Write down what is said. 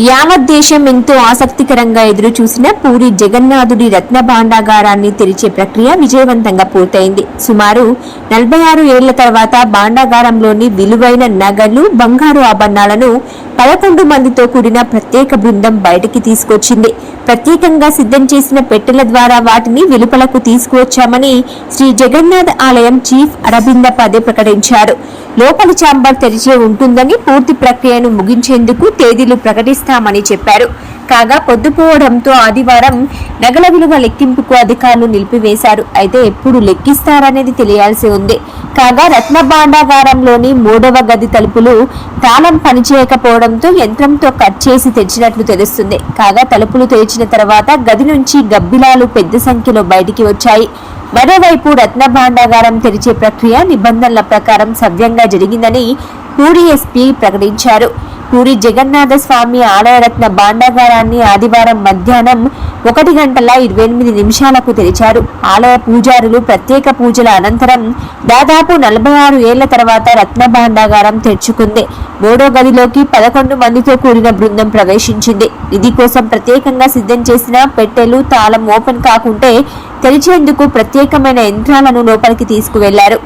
యావత్ దేశం ఎంతో ఆసక్తికరంగా ఎదురు చూసిన పూరి జగన్నాథుడి రత్న భాండాగారాన్ని తెరిచే ప్రక్రియ విజయవంతంగా పూర్తయింది. సుమారు నలభై ఆరు ఏళ్ళ తర్వాత భాండాగారంలోని విలువైన నగలు బంగారు ఆభరణాలను పదకొండు మందితో కూడిన ప్రత్యేక బృందం బయటికి తీసుకొచ్చింది. ప్రత్యేకంగా సిద్ధం చేసిన పెట్టెల ద్వారా వాటిని వెలుపలకు తీసుకువచ్చామని శ్రీ జగన్నాథ్ ఆలయం చీఫ్ అరబింద పదే ప్రకటించారు. లోపలి చాంబర్ తెరిచే ఉంటుందని పూర్తి ప్రక్రియను ముగించేందుకు తేదీలు ప్రకటిస్తామని చెప్పారు. కాగా పొద్దుపోవడంతో ఆదివారం నగల విలువ లెక్కింపుకు అధికారులు నిలిపివేశారు. అయితే ఎప్పుడు లెక్కిస్తారనేది తెలియాల్సి ఉంది. కాగా రత్న భాండాగారంలోని మూడవ గది తలుపులు తాళం పనిచేయకపోవడంతో యంత్రంతో కట్ చేసి తెచ్చినట్లు తెలుస్తుంది. కాగా తలుపులు తెరిచిన తర్వాత గది నుంచి గబ్బిలాలు పెద్ద సంఖ్యలో బయటికి వచ్చాయి. మరోవైపు రత్న భాండాగారం తెరిచే ప్రక్రియ నిబంధనల ప్రకారం సవ్యంగా జరిగిందని పూరి ఎస్పీ ప్రకటించారు. పూరి జగన్నాథ స్వామి ఆలయరత్న భాండాగారాన్ని ఆదివారం మధ్యాహ్నం ఒకటి గంటల ఇరవై ఎనిమిది నిమిషాలకు తెరిచారు. ఆలయ పూజారులు ప్రత్యేక పూజల అనంతరం దాదాపు నలభై ఆరు ఏళ్ళ తర్వాత రత్న భాండాగారం తెరుచుకుంది. మూడో గదిలోకి పదకొండు మందితో కూడిన బృందం ప్రవేశించింది. ఇది కోసం ప్రత్యేకంగా సిద్ధం చేసిన పెట్టెలు తాళం ఓపెన్ కాకుంటే తెరిచేందుకు ప్రత్యేకమైన యంత్రాలను లోపలికి తీసుకువెళ్ళారు.